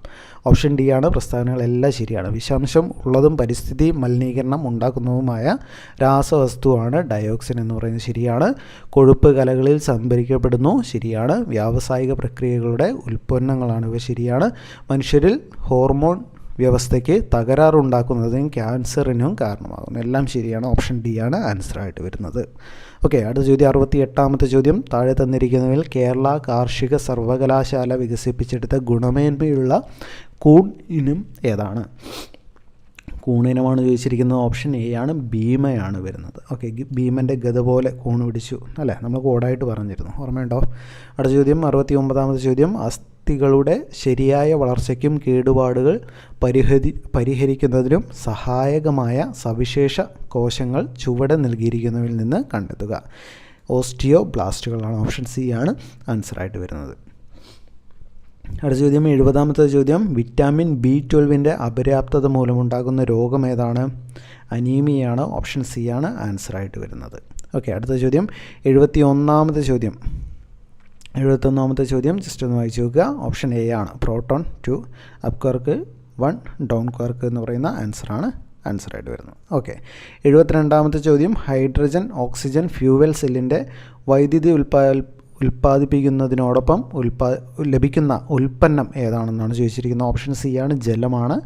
ഓപ്ഷൻ ഡി ആണ് പ്രസ്താവനകളെല്ലാം ശരിയാണ്. വിഷാംശം ഉള്ളതും പരിസ്ഥിതി മലിനീകരണം ഉണ്ടാക്കുന്നതുമായ രാസവസ്തുവാണ് ഡയോക്സിൻ എന്ന് പറയുന്നത് ശരിയാണ്. കൊഴുപ്പ് കലകളിൽ സംഭരിക്കപ്പെടുന്നു ശരിയാണ്. വ്യാവസായിക പ്രക്രിയകളുടെ ഉൽപ്പന്നങ്ങളാണ് ഇവ ശരിയാണ്. മനുഷ്യരിൽ ഹോർമോൺ വ്യവസ്ഥയ്ക്ക് തകരാറുണ്ടാക്കുന്നതിനും ക്യാൻസറിനും കാരണമാകുന്നു. എല്ലാം ശരിയാണ്. ഓപ്ഷൻ ഡി ആണ് ആൻസറായിട്ട് വരുന്നത്. ഓക്കെ അടുത്ത ചോദ്യം അറുപത്തി എട്ടാമത്തെ ചോദ്യം. താഴെ തന്നിരിക്കുന്നതിൽ കേരള കാർഷിക സർവകലാശാല വികസിപ്പിച്ചെടുത്ത ഗുണമേന്മയുള്ള കൂൺ ഇനം ഏതാണ്? കൂണിനമാണ് ചോദിച്ചിരിക്കുന്നത് ഓപ്ഷൻ എ ആണ് ഭീമയാണ് വരുന്നത്. ഓക്കെ ഭീമന്റെ ഗത പോലെ കൂണ് പിടിച്ചു അല്ലേ? നമ്മൾ കോഡായിട്ട് പറഞ്ഞിരുന്നു. ഓർമ്മയുണ്ടോ? അടുത്ത ചോദ്യം അറുപത്തി ഒമ്പതാമത്തെ ചോദ്യം അസ്ഥികളുടെ ശരിയായ വളർച്ചയ്ക്കും കേടുപാടുകൾ പരിഹരി പരിഹരിക്കുന്നതിനും സഹായകമായ സവിശേഷ കോശങ്ങൾ ചുവടെ നൽകിയിരിക്കുന്നതിൽ നിന്ന് കണ്ടെത്തുക. ഓസ്റ്റിയോ ബ്ലാസ്റ്റുകളാണ് ഓപ്ഷൻ സി ആണ് ആൻസറായിട്ട് വരുന്നത്. അടുത്ത ചോദ്യം എഴുപതാമത്തെ ചോദ്യം. വിറ്റാമിൻ ബി ട്വൽവിന്റെ അപര്യാപ്തത മൂലമുണ്ടാകുന്ന രോഗം ഏതാണ്? അനീമിയാണ് ഓപ്ഷൻ സി ആണ് ആൻസറായിട്ട് വരുന്നത്. ഓക്കെ അടുത്ത ചോദ്യം. എഴുപത്തി ഒന്നാമത്തെ ചോദ്യം. എഴുപത്തൊന്നാമത്തെ ചോദ്യം ജസ്റ്റ് ഒന്ന് വായിച്ചു നോക്കുക. ഓപ്ഷൻ എ ആണ്. Proton two up quark one down quark എന്ന് പറയുന്ന ആൻസറാണ് ആൻസറായിട്ട് വരുന്നത്. ഓക്കെ എഴുപത്തിരണ്ടാമത്തെ ചോദ്യം. ഹൈഡ്രജൻ ഓക്സിജൻ ഫ്യൂവൽ സെല്ലിന്റെ വൈദ്യുതി ഉൽപാദിപ്പിക്കുന്നതിനോടൊപ്പം ഉൽപ്പാദിപ്പിക്കുന്നതിനോടൊപ്പം ഉൽപാ ലഭിക്കുന്ന ഉൽപ്പന്നം ഏതാണെന്നാണ് ചോദിച്ചിരിക്കുന്നത്. ഓപ്ഷൻ സി ആണ്. ജലമാണ്.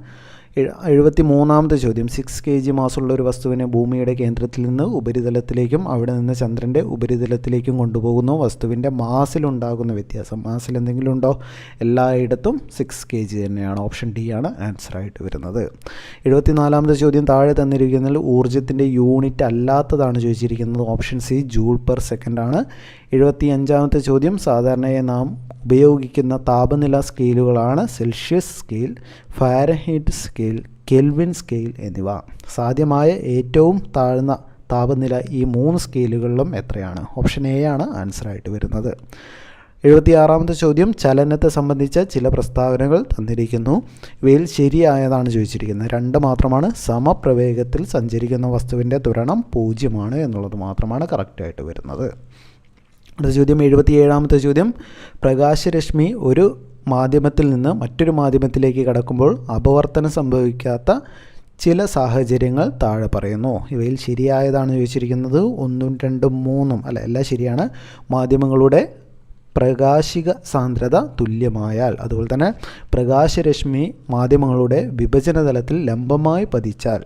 എഴുപത്തി മൂന്നാമത്തെ ചോദ്യം. സിക്സ് കെ ജി മാസമുള്ള ഒരു വസ്തുവിനെ ഭൂമിയുടെ കേന്ദ്രത്തിൽ നിന്ന് ഉപരിതലത്തിലേക്കും അവിടെ നിന്ന് ചന്ദ്രന്റെ ഉപരിതലത്തിലേക്കും കൊണ്ടുപോകുന്നു. വസ്തുവിന്റെ മാസിലുണ്ടാകുന്ന വ്യത്യാസം. മാസിൽ എന്തെങ്കിലും ഉണ്ടോ? എല്ലായിടത്തും സിക്സ് കെ ജി തന്നെയാണ്. ഓപ്ഷൻ ഡി ആണ് ആൻസറായിട്ട് വരുന്നത്. എഴുപത്തിനാലാമത്തെ ചോദ്യം താഴെ തന്നിരിക്കുന്നതിൽ ഊർജത്തിന്റെ യൂണിറ്റ് അല്ലാത്തതാണ് ചോദിച്ചിരിക്കുന്നത്. Option C joule per second ആണ്. എഴുപത്തി അഞ്ചാമത്തെ ചോദ്യം സാധാരണയായി നാം ഉപയോഗിക്കുന്ന താപനില സ്കെയിലുകളാണ് Celsius scale Fahrenheit scale Kelvin scale എന്നിവ. സാധ്യമായ ഏറ്റവും താഴ്ന്ന താപനില ഈ മൂന്ന് സ്കെയിലുകളിലും എത്രയാണ്? ഓപ്ഷൻ എ ആണ് ആൻസറായിട്ട് വരുന്നത്. എഴുപത്തിയാറാമത്തെ ചോദ്യം ചലനത്തെ സംബന്ധിച്ച ചില പ്രസ്താവനകൾ തന്നിരിക്കുന്നു. ഇവയിൽ ശരിയായതാണ് ചോദിച്ചിരിക്കുന്നത്. രണ്ട് മാത്രമാണ് സമപ്രവേഗത്തിൽ സഞ്ചരിക്കുന്ന വസ്തുവിന്റെ ത്വരണം പൂജ്യമാണ് എന്നുള്ളത് മാത്രമാണ് കറക്റ്റായിട്ട് വരുന്നത്. അടുത്ത ചോദ്യം എഴുപത്തി ഏഴാമത്തെ ചോദ്യം. പ്രകാശരശ്മി ഒരു മാധ്യമത്തിൽ നിന്ന് മറ്റൊരു മാധ്യമത്തിലേക്ക് കടക്കുമ്പോൾ അപവർത്തനം സംഭവിക്കാത്ത ചില സാഹചര്യങ്ങൾ താഴെ പറയുന്നു. ഇവയിൽ ശരിയായതാണ് ചോദിച്ചിരിക്കുന്നത് ഒന്നും രണ്ടും മൂന്നും അല്ല എല്ലാം ശരിയാണ്. മാധ്യമങ്ങളുടെ പ്രകാശിക സാന്ദ്രത തുല്യമായാൽ അതുപോലെ തന്നെ പ്രകാശരശ്മി മാധ്യമങ്ങളുടെ വിഭജന തലത്തിൽ ലംബമായി പതിച്ചാൽ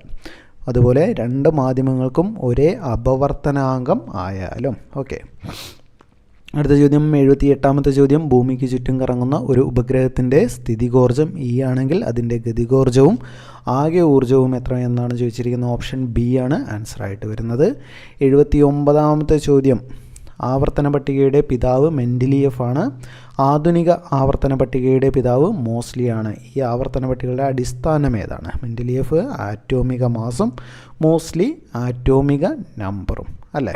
അതുപോലെ രണ്ട് മാധ്യമങ്ങൾക്കും ഒരേ അപവർത്തനാംഗം ആയാലും. ഓക്കെ. അടുത്ത ചോദ്യം എഴുപത്തി എട്ടാമത്തെ ചോദ്യം. ഭൂമിക്ക് ചുറ്റും കറങ്ങുന്ന ഒരു ഉപഗ്രഹത്തിന്റെ സ്ഥിതികോർജം ഇ ആണെങ്കിൽ അതിന്റെ ഗതികോർജവും ആകെ ഊർജവും എത്ര എന്നാണ് ചോദിച്ചിരിക്കുന്നത്? ഓപ്ഷൻ ബി ആണ് ആൻസർ ആയിട്ട് വരുന്നത്. എഴുപത്തി ഒമ്പതാമത്തെ ചോദ്യം. ആവർത്തന പട്ടികയുടെ പിതാവ് മെൻഡിലിയഫ് ആണ്. ആധുനിക ആവർത്തന പട്ടികയുടെ പിതാവ് മോസ്ലി ആണ്. ഈ ആവർത്തന പട്ടികയുടെ അടിസ്ഥാനം ഏതാണ്? മെൻഡിലിയഫ് ആറ്റോമിക മാസം മോസ്ലി ആറ്റോമിക നമ്പറും. അല്ലേ?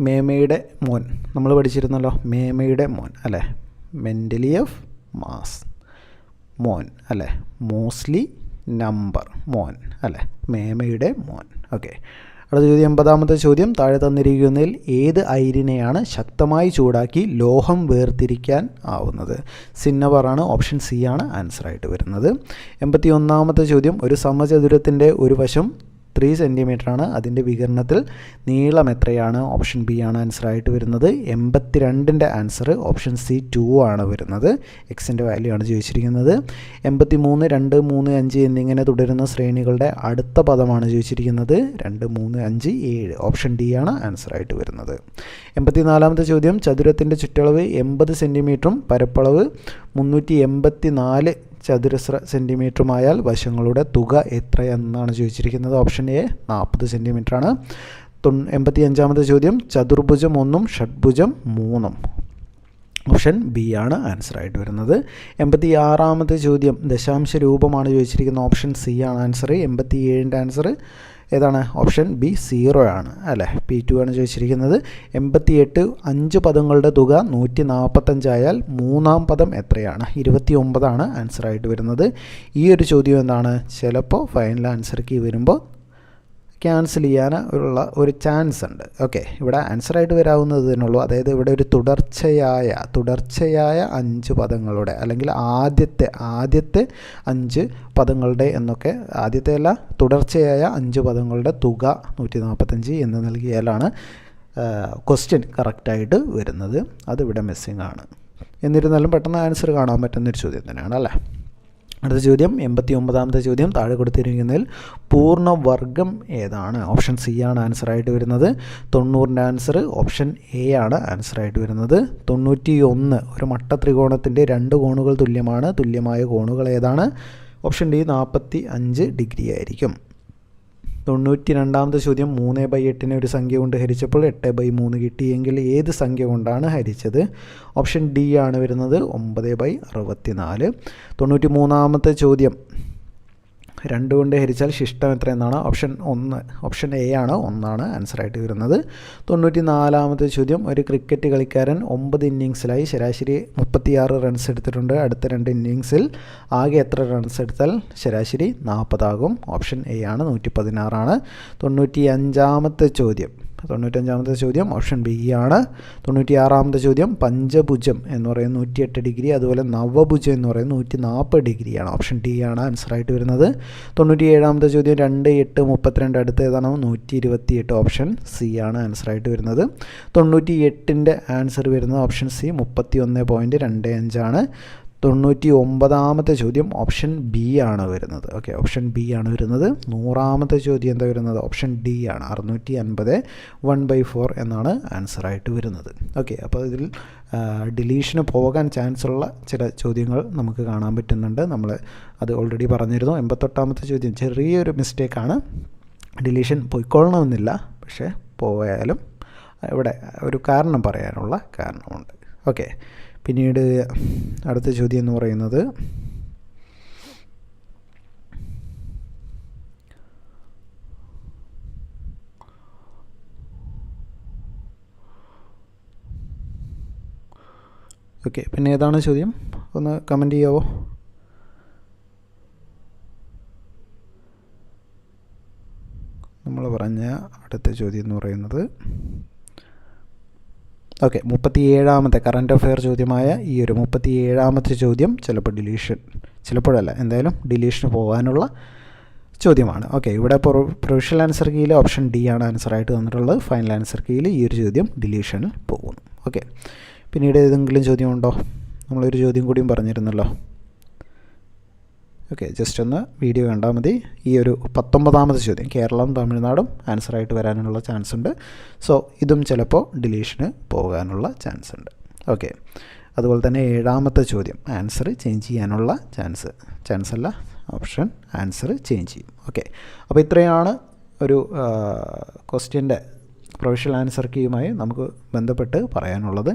മേമയുടെ മോൻ. നമ്മൾ പഠിച്ചിരുന്നല്ലോ മേമയുടെ മോൻ അല്ലേ? മെന്റലി ഓഫ് മാസ് മോൻ അല്ലേ? മോസ്റ്റ്ലി നമ്പർ മോൻ അല്ലേ? മേമയുടെ മോൻ. ഓക്കെ അടുത്ത ചോദ്യം എൺപതാമത്തെ ചോദ്യം. താഴെ തന്നിരിക്കുന്നതിൽ ഏത് അയിരിനെയാണ് ശക്തമായി ചൂടാക്കി ലോഹം വേർതിരിക്കാൻ ആവുന്നത്? സിന്നവറാണ് ഓപ്ഷൻ സി ആണ് ആൻസറായിട്ട് വരുന്നത്. എൺപത്തി ഒന്നാമത്തെ ചോദ്യം ഒരു സമചതുരത്തിന്റെ ഒരു വശം ത്രീ ആണ് അതിന്റെ വികരണത്തിൽ നീളം എത്രയാണ്? ഓപ്ഷൻ ബി ആണ് ആൻസർ ആയിട്ട് വരുന്നത്. എൺപത്തി രണ്ടിന്റെ ആൻസർ ഓപ്ഷൻ സി ടു ആണ് വരുന്നത്. എക്സിന്റെ വാല്യൂ ആണ് ചോദിച്ചിരിക്കുന്നത്. എൺപത്തി മൂന്ന് രണ്ട് മൂന്ന് അഞ്ച് എന്നിങ്ങനെ തുടരുന്ന ശ്രേണികളുടെ അടുത്ത പദമാണ് ചോദിച്ചിരിക്കുന്നത്. രണ്ട് മൂന്ന് അഞ്ച് ഏഴ്. ഓപ്ഷൻ ഡി ആണ് ആൻസർ ആയിട്ട് വരുന്നത്. എൺപത്തി നാലാമത്തെ ചോദ്യം. ചതുരത്തിന്റെ ചുറ്റളവ് എൺപത് സെന്റിമീറ്ററും പരപ്പളവ് മുന്നൂറ്റി എൺപത്തി നാല് ചതുരശ്ര സെന്റിമീറ്ററുമായാൽ വശങ്ങളുടെ തുക എത്രയെന്നാണ് ചോദിച്ചിരിക്കുന്നത്? ഓപ്ഷൻ എ നാൽപ്പത് സെന്റിമീറ്ററാണ് തൊ എൺപത്തി അഞ്ചാമത്തെ ചോദ്യം ചതുർഭുജം ഒന്നും ഷഡ്ഭുജം മൂന്നും. ഓപ്ഷൻ ബി ആണ് ആൻസർ ആയിട്ട് വരുന്നത്. എൺപത്തി ആറാമത്തെ ചോദ്യം ദശാംശ രൂപമാണ് ചോദിച്ചിരിക്കുന്നത് ഓപ്ഷൻ സി ആണ് ആൻസർ എൺപത്തി ഏഴിന്റെ ആൻസർ ഏതാണ്? ഓപ്ഷൻ ബി സീറോ ആണ്. അല്ലേ? പി ടു ആണ് ചോദിച്ചിരിക്കുന്നത്. എൺപത്തി എട്ട് അഞ്ച് പദങ്ങളുടെ തുക നൂറ്റി നാൽപ്പത്തഞ്ചായാൽ മൂന്നാം പദം എത്രയാണ്? ഇരുപത്തി ഒമ്പതാണ് ആൻസറായിട്ട് വരുന്നത്. ഈ ഒരു ചോദ്യം എന്താണ്? ചിലപ്പോൾ ഫൈനൽ ആൻസർ കീ വരുമ്പോൾ ക്യാൻസൽ ചെയ്യാൻ ഉള്ള ഒരു ചാൻസ് ഉണ്ട്. ഓക്കെ ഇവിടെ ആൻസറായിട്ട് വരാവുന്നതിനുള്ളൂ. അതായത് ഇവിടെ ഒരു തുടർച്ചയായ തുടർച്ചയായ അഞ്ച് പദങ്ങളുടെ അല്ലെങ്കിൽ ആദ്യത്തെ ആദ്യത്തെ അഞ്ച് പദങ്ങളുടെ എന്നൊക്കെ ആദ്യത്തെ അല്ല തുടർച്ചയായ അഞ്ച് പദങ്ങളുടെ തുക നൂറ്റി നാൽപ്പത്തഞ്ച് എന്ന് നൽകിയാലാണ് ക്വസ്റ്റ്യൻ കറക്റ്റായിട്ട് വരുന്നത്. അതിവിടെ മിസ്സിംഗ് ആണ്. എന്നിരുന്നാലും പെട്ടെന്ന് ആൻസർ കാണാൻ പറ്റുന്നൊരു ചോദ്യം തന്നെയാണ് അല്ലേ? അടുത്ത ചോദ്യം എൺപത്തി ഒമ്പതാമത്തെ ചോദ്യം താഴെ കൊടുത്തിരിക്കുന്നതിൽ പൂർണവർഗം ഏതാണ്? ഓപ്ഷൻ സി ആണ് ആൻസറായിട്ട് വരുന്നത്. തൊണ്ണൂറിന്റെ ആൻസർ ഓപ്ഷൻ എ ആണ് ആൻസറായിട്ട് വരുന്നത്. തൊണ്ണൂറ്റി ഒന്ന് ഒരു മട്ട ത്രികോണത്തിന്റെ രണ്ട് കോണുകൾ തുല്യമാണ്. തുല്യമായ കോണുകൾ ഏതാണ്? ഓപ്ഷൻ ഡി നാൽപ്പത്തി അഞ്ച് ഡിഗ്രി ആയിരിക്കും. തൊണ്ണൂറ്റി രണ്ടാമത്തെ ചോദ്യം മൂന്ന് ബൈ എട്ടിനെ ഒരു സംഖ്യ കൊണ്ട് ഹരിച്ചപ്പോൾ എട്ട് ബൈ മൂന്ന് കിട്ടിയെങ്കിൽ ഏത് സംഖ്യ കൊണ്ടാണ് ഹരിച്ചത്? ഓപ്ഷൻ ഡി ആണ് വരുന്നത് ഒമ്പത് ബൈ അറുപത്തി നാല് തൊണ്ണൂറ്റി മൂന്നാമത്തെ ചോദ്യം രണ്ട് കൊണ്ട് ഹരിച്ചാൽ ശിഷ്ടം എത്ര എന്നാണ് ഓപ്ഷൻ ഒന്ന് ഓപ്ഷൻ എ ആണ്. ഒന്നാണ് ആൻസറായിട്ട് വരുന്നത്. തൊണ്ണൂറ്റി നാലാമത്തെ ചോദ്യം. ഒരു ക്രിക്കറ്റ് കളിക്കാരൻ ഒമ്പത് ഇന്നിങ്സിലായി ശരാശരി മുപ്പത്തിയാറ് റൺസ് എടുത്തിട്ടുണ്ട്. അടുത്ത രണ്ട് ഇന്നിങ്സിൽ ആകെ എത്ര റൺസ് എടുത്താൽ ശരാശരി നാൽപ്പതാകും ഓപ്ഷൻ എ ആണ്. നൂറ്റി പതിനാറാണ് തൊണ്ണൂറ്റി അഞ്ചാമത്തെ ചോദ്യം. തൊണ്ണൂറ്റഞ്ചാമത്തെ ചോദ്യം ഓപ്ഷൻ ബി ആണ്. തൊണ്ണൂറ്റിയാറാമത്തെ ചോദ്യം പഞ്ചഭുജം എന്ന് പറയുന്നത് നൂറ്റിയെട്ട് ഡിഗ്രി അതുപോലെ നവഭുജം എന്ന് പറയുന്നത് നൂറ്റി നാൽപ്പത് ഡിഗ്രിയാണ് ഓപ്ഷൻ ഡി ആണ് ആൻസറായിട്ട് വരുന്നത്. തൊണ്ണൂറ്റി ഏഴാമത്തെ ചോദ്യം രണ്ട് എട്ട് മുപ്പത്തിരണ്ട് അടുത്ത് ഏതാണ് നൂറ്റി ഇരുപത്തി എട്ട് ഓപ്ഷൻ സി ആണ് ആൻസറായിട്ട് വരുന്നത്. തൊണ്ണൂറ്റി എട്ടിന്റെ ആൻസർ വരുന്നത് ഓപ്ഷൻ സി മുപ്പത്തി ഒന്ന് പോയിന്റ് രണ്ട് അഞ്ചാണ് തൊണ്ണൂറ്റി ഒമ്പതാമത്തെ ചോദ്യം ഓപ്ഷൻ ബി ആണ് വരുന്നത്. ഓക്കെ ഓപ്ഷൻ ബി ആണ് വരുന്നത്. നൂറാമത്തെ ചോദ്യം എന്താ വരുന്നത്? ഓപ്ഷൻ ഡി ആണ്. അറുന്നൂറ്റി അൻപത് വൺ ബൈ ഫോർ എന്നാണ് ആൻസറായിട്ട് വരുന്നത്. ഓക്കെ അപ്പോൾ ഇതിൽ ഡിലീഷന് പോകാൻ ചാൻസ് ഉള്ള ചില ചോദ്യങ്ങൾ നമുക്ക് കാണാൻ പറ്റുന്നുണ്ട്. നമ്മൾ അത് ഓൾറെഡി പറഞ്ഞിരുന്നു. എൺപത്തെട്ടാമത്തെ ചോദ്യം ചെറിയൊരു മിസ്റ്റേക്കാണ്. ഡിലീഷൻ പോയിക്കൊള്ളണമെന്നില്ല. പക്ഷേ പോയാലും ഇവിടെ ഒരു കാരണം പറയാനുള്ള കാരണമുണ്ട്. ഓക്കെ പിന്നീട് അടുത്ത ചോദ്യം എന്ന് പറയുന്നത് ഓക്കെ പിന്നെ ഏതാണ് ചോദ്യം? ഒന്ന് കമന്റ് ചെയ്യാവോ? നമ്മൾ പറഞ്ഞ അടുത്ത ചോദ്യം എന്ന് പറയുന്നത് ഓക്കെ മുപ്പത്തിയേഴാമത്തെ കറണ്ട് അഫെയർ ചോദ്യമായ ഈ ഒരു മുപ്പത്തിയേഴാമത്തെ ചോദ്യം ചിലപ്പോൾ ഡിലീഷൻ ചിലപ്പോഴല്ല എന്തായാലും ഡിലീഷന് പോകാനുള്ള ചോദ്യമാണ്. ഓക്കെ ഇവിടെ പ്രൊവിഷണൽ ആൻസർ കീയിൽ ഓപ്ഷൻ ഡി ആണ് ആൻസർ ആയിട്ട് തന്നിട്ടുള്ളത്. ഫൈനൽ ആൻസർ കീയിൽ ഈ ഒരു ചോദ്യം ഡിലീഷനിൽ പോകുന്നു. ഓക്കെ പിന്നീട് ഏതെങ്കിലും ചോദ്യമുണ്ടോ നമ്മളൊരു ചോദ്യം കൂടിയും പറഞ്ഞിരുന്നല്ലോ. ഓക്കെ ജസ്റ്റ് ഒന്ന് വീഡിയോ കണ്ടാൽ മതി. ഈ ഒരു പത്തൊമ്പതാമത് ചോദ്യം കേരളം തമിഴ്നാടും ആൻസറായിട്ട് വരാനുള്ള ചാൻസ് ഉണ്ട്. സോ ഇതും ചിലപ്പോൾ ഡിലീഷന് പോകാനുള്ള ചാൻസ് ഉണ്ട്. ഓക്കെ അതുപോലെ തന്നെ ഏഴാമത്തെ ചോദ്യം ആൻസർ ചേഞ്ച് ചെയ്യാനുള്ള ചാൻസ് ചാൻസ് അല്ല ഓപ്ഷൻ ആൻസർ ചേഞ്ച് ചെയ്യും. ഓക്കെ അപ്പോൾ ഇത്രയാണ് ഒരു ക്വസ്റ്റ്യന്റെ പ്രൊഫഷണൽ ആൻസർ കീയുമായി നമുക്ക് ബന്ധപ്പെട്ട് പറയാനുള്ളത്.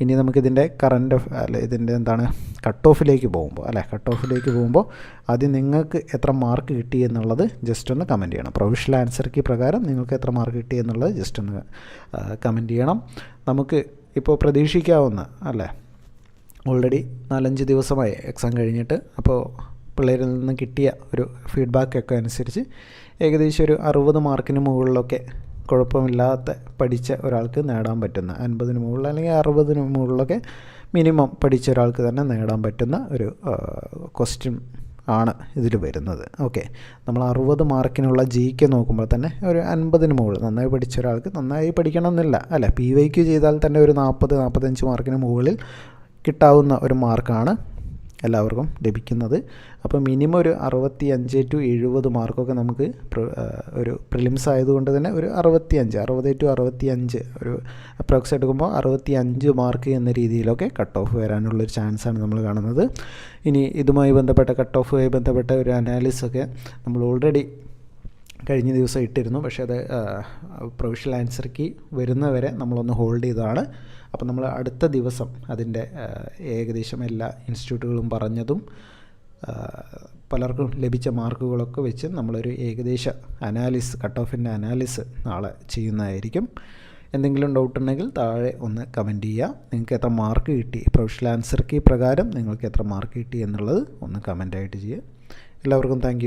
ഇനി നമുക്കിതിന്റെ കറന്റ് അല്ല ഇതിന്റെ എന്താണ് കട്ട് ഓഫിലേക്ക് പോകുമ്പോൾ അല്ലേ കട്ട് ഓഫിലേക്ക് പോകുമ്പോൾ ആദ്യം നിങ്ങൾക്ക് എത്ര മാർക്ക് കിട്ടി എന്നുള്ളത് ജസ്റ്റ് ഒന്ന് കമന്റ് ചെയ്യണം. പ്രൊഫഷണൽ ആൻസർ കീ പ്രകാരം നിങ്ങൾക്ക് എത്ര മാർക്ക് കിട്ടി എന്നുള്ളത് ജസ്റ്റ് ഒന്ന് കമന്റ് ചെയ്യണം. നമുക്ക് ഇപ്പോൾ പ്രതീക്ഷിക്കാവുന്ന അല്ലേ ഓൾറെഡി നാലഞ്ച് ദിവസമായി എക്സാം കഴിഞ്ഞിട്ട് അപ്പോൾ പിള്ളേരിൽ നിന്ന് കിട്ടിയ ഒരു ഫീഡ്ബാക്കൊക്കെ അനുസരിച്ച് ഏകദേശം ഒരു അറുപത് മാർക്കിന് മുകളിലൊക്കെ കുഴപ്പമില്ലാത്ത പഠിച്ച ഒരാൾക്ക് നേടാൻ പറ്റുന്ന അൻപതിന് മുകളിൽ അല്ലെങ്കിൽ അറുപതിന് മുകളിലൊക്കെ മിനിമം പഠിച്ച ഒരാൾക്ക് തന്നെ നേടാൻ പറ്റുന്ന ഒരു ക്വസ്റ്റ്യൻ ആണ് ഇതിൽ വരുന്നത്. ഓക്കെ നമ്മൾ അറുപത് മാർക്കിനുള്ള ജി കെ നോക്കുമ്പോൾ തന്നെ ഒരു അൻപതിന് മുകളിൽ നന്നായി പഠിച്ച ഒരാൾക്ക് നന്നായി പഠിക്കണമെന്നില്ല. അല്ല പി വൈ ക്യു ചെയ്താൽ തന്നെ ഒരു നാൽപ്പത് നാൽപ്പത്തഞ്ച് മാർക്കിന് മുകളിൽ കിട്ടാവുന്ന ഒരു മാർക്കാണ് എല്ലാവർക്കും ലഭിക്കുന്നത്. അപ്പോൾ മിനിമം ഒരു അറുപത്തി അഞ്ച് ടു എഴുപത് മാർക്കൊക്കെ നമുക്ക് ഒരു പ്രിലിംസ് ആയതുകൊണ്ട് തന്നെ ഒരു അറുപത്തി അഞ്ച് അറുപത് ടു അറുപത്തി അഞ്ച് ഒരു അപ്രോക്സ് എടുക്കുമ്പോൾ അറുപത്തി അഞ്ച് മാർക്ക് എന്ന രീതിയിലൊക്കെ കട്ട് ഓഫ് വരാനുള്ളൊരു ചാൻസാണ് നമ്മൾ കാണുന്നത്. ഇനി ഇതുമായി ബന്ധപ്പെട്ട കട്ട് ഓഫുമായി ബന്ധപ്പെട്ട ഒരു അനാലിസൊക്കെ നമ്മൾ ഓൾറെഡി കഴിഞ്ഞ ദിവസം ഇട്ടിരുന്നു. പക്ഷേ അത് പ്രൊവിഷണൽ ആൻസർ കീ വരുന്നവരെ നമ്മളൊന്ന് ഹോൾഡ് ചെയ്തതാണ്. അപ്പോൾ നമ്മൾ അടുത്ത ദിവസം അതിന്റെ ഏകദേശം എല്ലാ ഇൻസ്റ്റിറ്റ്യൂട്ടുകളും പറഞ്ഞതും പലർക്കും ലഭിച്ച മാർക്കുകളൊക്കെ വെച്ച് നമ്മളൊരു ഏകദേശ അനാലിസ് കട്ട് ഓഫിന്റെ അനാലിസ് നാളെ ചെയ്യുന്നതായിരിക്കും. എന്തെങ്കിലും ഡൗട്ട് ഉണ്ടെങ്കിൽ താഴെ ഒന്ന് കമന്റ് ചെയ്യുക. നിങ്ങൾക്ക് എത്ര മാർക്ക് കിട്ടി? പ്രൊഫഷണൽ ആൻസർ കീ പ്രകാരം നിങ്ങൾക്ക് എത്ര മാർക്ക് കിട്ടി എന്നുള്ളത് ഒന്ന് കമന്റായിട്ട് ചെയ്യുക. എല്ലാവർക്കും താങ്ക്